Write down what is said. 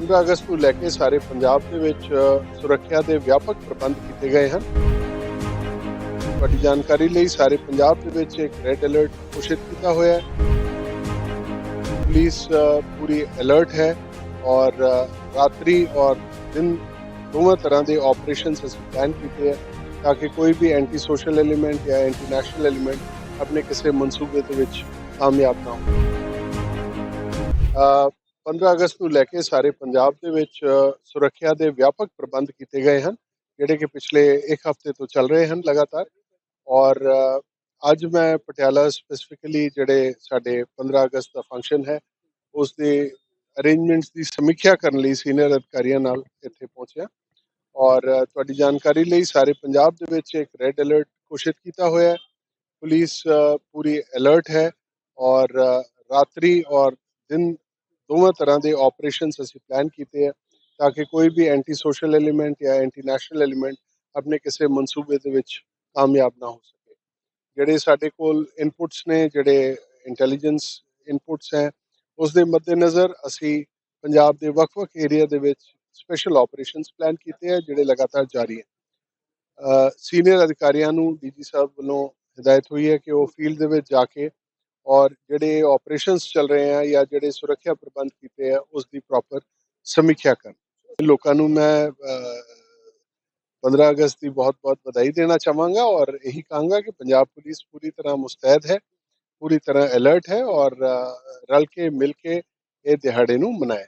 15 ਅਗਸਤ ਨੂੰ ਲੈ ਕੇ ਸਾਰੇ ਪੰਜਾਬ ਦੇ ਵਿੱਚ ਸੁਰੱਖਿਆ ਦੇ ਵਿਆਪਕ ਪ੍ਰਬੰਧ ਕੀਤੇ ਗਏ ਹਨ। ਤੁਹਾਡੀ ਜਾਣਕਾਰੀ ਲਈ ਸਾਰੇ ਪੰਜਾਬ ਦੇ ਵਿੱਚ ਇੱਕ ਰੈੱਡ ਅਲਰਟ ਘੋਸ਼ਿਤ ਕੀਤਾ ਹੋਇਆ ਹੈ। ਪੁਲਿਸ ਪੂਰੀ ਅਲਰਟ ਹੈ ਔਰ ਰਾਤਰੀ ਔਰ ਦਿਨ ਦੋਵਾਂ ਤਰ੍ਹਾਂ ਦੇ ਆਪਰੇਸ਼ਨਸ ਅਸੀਂ ਪਲਾਨ ਕੀਤੇ ਹੈ ਤਾਂ ਕਿ ਕੋਈ ਵੀ ਐਂਟੀ ਸੋਸ਼ਲ ਐਲੀਮੈਂਟ ਜਾਂ ਐਂਟੀ ਨੈਸ਼ਨਲ ਐਲੀਮੈਂਟ ਆਪਣੇ ਕਿਸੇ ਮਨਸੂਬੇ ਦੇ ਵਿੱਚ ਕਾਮਯਾਬ ਨਾ ਹੋ 15 ਅਗਸਤ ਨੂੰ ਲੈ ਕੇ ਸਾਰੇ ਪੰਜਾਬ ਦੇ ਵਿੱਚ ਸੁਰੱਖਿਆ ਦੇ ਵਿਆਪਕ ਪ੍ਰਬੰਧ ਕੀਤੇ ਗਏ ਹਨ, ਜਿਹੜੇ ਕਿ ਪਿਛਲੇ ਇੱਕ ਹਫ਼ਤੇ ਤੋਂ ਚੱਲ ਰਹੇ ਹਨ ਲਗਾਤਾਰ। ਔਰ ਅੱਜ ਮੈਂ ਪਟਿਆਲਾ ਸਪੈਸੀਫਿਕਲੀ ਜਿਹੜੇ ਸਾਡੇ 15 ਅਗਸਤ ਦਾ ਫੰਕਸ਼ਨ ਹੈ ਉਸ ਦੇ ਅਰੇਂਜਮੈਂਟਸ ਦੀ ਸਮੀਖਿਆ ਕਰਨ ਲਈ ਸੀਨੀਅਰ ਅਧਿਕਾਰੀਆਂ ਨਾਲ ਇੱਥੇ ਪਹੁੰਚਿਆ। ਔਰ ਤੁਹਾਡੀ ਜਾਣਕਾਰੀ ਲਈ ਸਾਰੇ ਪੰਜਾਬ ਦੇ ਵਿੱਚ ਇੱਕ ਰੈੱਡ ਅਲਰਟ ਘੋਸ਼ਿਤ ਕੀਤਾ ਹੋਇਆ ਹੈ। ਪੁਲਿਸ ਪੂਰੀ ਅਲਰਟ ਹੈ। ਔਰ ਰਾਤਰੀ ਔਰ ਦਿਨ ਦੋਵਾਂ ਤਰ੍ਹਾਂ ਦੇ ਆਪਰੇਸ਼ਨਸ ਅਸੀਂ ਪਲਾਨ ਕੀਤੇ ਹੈ ਤਾਂ ਕਿ ਕੋਈ ਵੀ ਐਂਟੀ ਸੋਸ਼ਲ ਐਲੀਮੈਂਟ ਜਾਂ ਐਂਟੀ ਨੈਸ਼ਨਲ ਐਲੀਮੈਂਟ ਆਪਣੇ ਕਿਸੇ ਮਨਸੂਬੇ ਦੇ ਵਿੱਚ ਕਾਮਯਾਬ ਨਾ ਹੋ ਸਕੇ। ਜਿਹੜੇ ਸਾਡੇ ਕੋਲ ਇਨਪੁਟਸ ਨੇ, ਜਿਹੜੇ ਇੰਟੈਲੀਜੈਂਸ ਇਨਪੁਟਸ ਹੈ, ਉਸ ਦੇ ਮੱਦੇਨਜ਼ਰ ਅਸੀਂ ਪੰਜਾਬ ਦੇ ਵੱਖ-ਵੱਖ ਏਰੀਆ ਦੇ ਵਿੱਚ ਸਪੈਸ਼ਲ ਆਪਰੇਸ਼ਨਸ ਪਲਾਨ ਕੀਤੇ ਹੈ ਜਿਹੜੇ ਲਗਾਤਾਰ ਜਾਰੀ ਹੈ। ਸੀਨੀਅਰ ਅਧਿਕਾਰੀਆਂ ਨੂੰ ਡੀਜੀ ਸਾਹਿਬ ਵੱਲੋਂ ਹਦਾਇਤ ਹੋਈ ਹੈ ਕਿ ਉਹ ਫੀਲਡ ਦੇ ਵਿੱਚ ਜਾ ਕੇ ਔਰ ਜਿਹੜੇ ਆਪਰੇਸ਼ਨਸ ਚੱਲ ਰਹੇ ਆ ਜਾਂ ਜਿਹੜੇ ਸੁਰੱਖਿਆ ਪ੍ਰਬੰਧ ਕੀਤੇ ਆ ਉਸ ਦੀ ਪ੍ਰੋਪਰ ਸਮੀਖਿਆ ਕਰਨ। ਲੋਕਾਂ ਨੂੰ ਮੈਂ ਅਹ, 15 ਅਗਸਤ ਦੀ ਬਹੁਤ-ਬਹੁਤ ਵਧਾਈ ਦੇਣਾ ਚਾਹਾਂਗਾ ਔਰ ਇਹੀ ਕਹਾਂਗਾ ਕਿ ਪੰਜਾਬ ਪੁਲਿਸ ਪੂਰੀ ਤਰ੍ਹਾਂ ਮੁਸਤੈਦ ਹੈ ਪੂਰੀ ਤਰ੍ਹਾਂ ਅਲਰਟ ਹੈ ਔਰ ਰਲ ਕੇ ਮਿਲ ਕੇ ਇਹ ਦਿਹਾੜੇ ਨੂੰ ਮਨਾਏ।